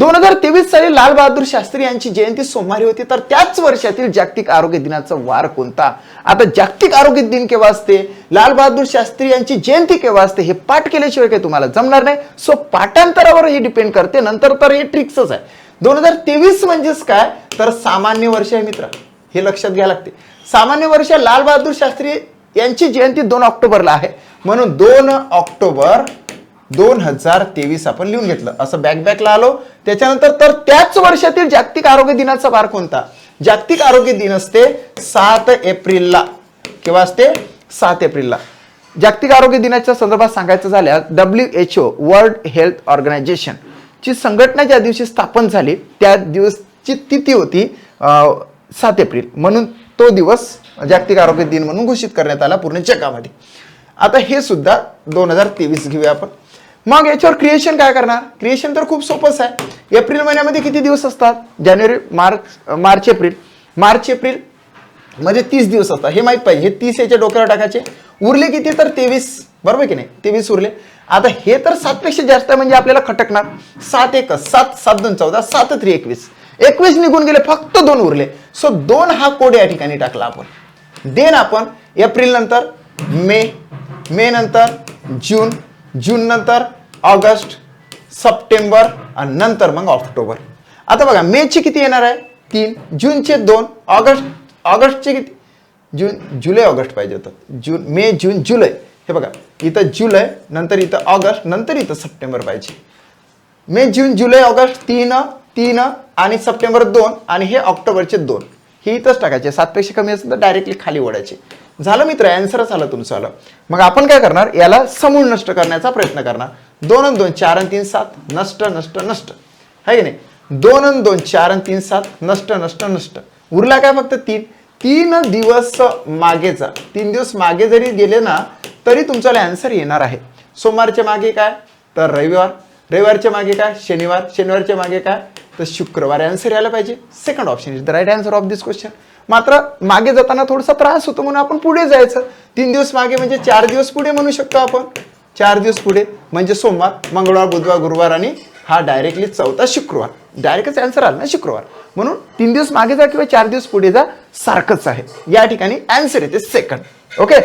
दोन हजार तेवीस साली लाल बहादूर शास्त्री यांची जयंती सोमवारी होती. तर त्याच वर्षातील जागतिक आरोग्य दिनाचा वार कोणता? आता जागतिक आरोग्य दिन केव्हा असते? लाल बहादूर शास्त्री यांची जयंती केव्हा असते? हे पाठ केल्याशिवाय काही तुम्हाला जमणार नाही. सो पाठांतरावर हे डिपेंड करते. नंतर तर हे ट्रिक्सच आहे. दोन हजार तेवीस म्हणजेच काय? तर सामान्य वर्ष आहे मित्र. हे लक्षात घ्यायला लागते. सामान्य वर्ष लाल बहादूर शास्त्री यांची जयंती दोन ऑक्टोबरला आहे. म्हणून दोन ऑक्टोबर दोन हजार तेवीस आपण लिहून घेतलं. असं बॅकबॅकला आलो. त्याच्यानंतर तर त्याच वर्षातील जागतिक आरोग्य दिनाचा वार कोणता? जागतिक आरोग्य दिन असते सात एप्रिलला. केव्हा असते? सात एप्रिलला. जागतिक आरोग्य दिनाच्या संदर्भात सांगायचं झाल्यास W H O World Health Organization ची संघटना ज्या दिवशी स्थापन झाली त्या दिवसची तिथी होती सात एप्रिल. म्हणून तो दिवस जागतिक आरोग्य दिन म्हणून घोषित करण्यात आला पूर्ण जगामध्ये. आता हे सुद्धा दोन हजार तेवीस घेऊया आपण. मग याच्यावर क्रिएशन काय करणार? क्रिएशन तर खूप सोपंच आहे. एप्रिल महिन्यामध्ये किती दिवस असतात? जानेवारी मार्च मार्च एप्रिल मार्च एप्रिलमध्ये तीस दिवस असतात. हे माहीत पाहिजे. हे तीस याच्या डोक्यावर टाकायचे. उरले किती तर तेवीस. बरोबर की नाही? तेवीस उरले. आता हे तर सातपेक्षा जास्त आहे म्हणजे आपल्याला खटकणार. सात एक सात सात दोन चौदा सात त्रि एकवीस. एकवीस निघून गेले फक्त दोन उरले. सो दोन हा कोड या ठिकाणी टाकला आपण. देन आपण एप्रिल नंतर मे मे नंतर जून जून नंतर ऑगस्ट सप्टेंबर आणि नंतर मग ऑक्टोबर. आता बघा मेचे किती येणार आहे? तीन. जूनचे दोन ऑगस्ट ऑगस्टचे किती? जून जुलै ऑगस्ट पाहिजे होतं. जून मे जून जुलै. हे बघा इथं जुलै नंतर इथं ऑगस्ट नंतर इथं सप्टेंबर पाहिजे. मे जून जुलै ऑगस्ट तीन तीन आणि सप्टेंबर दोन आणि हे ऑक्टोबरचे दोन. हे इथंच टाकायचे. सातपेक्षा कमी असेल तर डायरेक्टली खाली ओढायचे. झालं मित्र अँसरच आलं तुमचं आलं मग आपण काय करणार? याला समूळ नष्ट करण्याचा प्रयत्न करणार. दोन आणि दोन चार आणि तीन सात नष्ट नष्ट नष्ट. आहे की नाही? दोन आणि दोन चार आणि तीन सात नष्ट नष्ट नष्ट. उरला काय फक्त तीन? तीन दिवस मागेचा तीन दिवस मागे जरी गेले ना तरी तुमच्याला अँसर येणार आहे. सोमवारच्या मागे काय? तर रविवार. रविवारच्या मागे काय? शनिवार. शनिवारच्या मागे काय? तर शुक्रवार अँसर यायला पाहिजे. Second option is the right answer of this question मात्र मागे जाताना थोडासा त्रास होतो म्हणून आपण पुढे जायचं. तीन दिवस मागे म्हणजे चार दिवस पुढे म्हणू शकतो आपण. चार दिवस पुढे म्हणजे सोमवार मंगळवार बुधवार गुरुवार आणि हा डायरेक्टली चौथा शुक्रवार. डायरेक्टच आन्सर आला ना शुक्रवार. म्हणून तीन दिवस मागे जा किंवा चार दिवस पुढे जा सारखंच आहे. या ठिकाणी आन्सर येते सेकंड ओके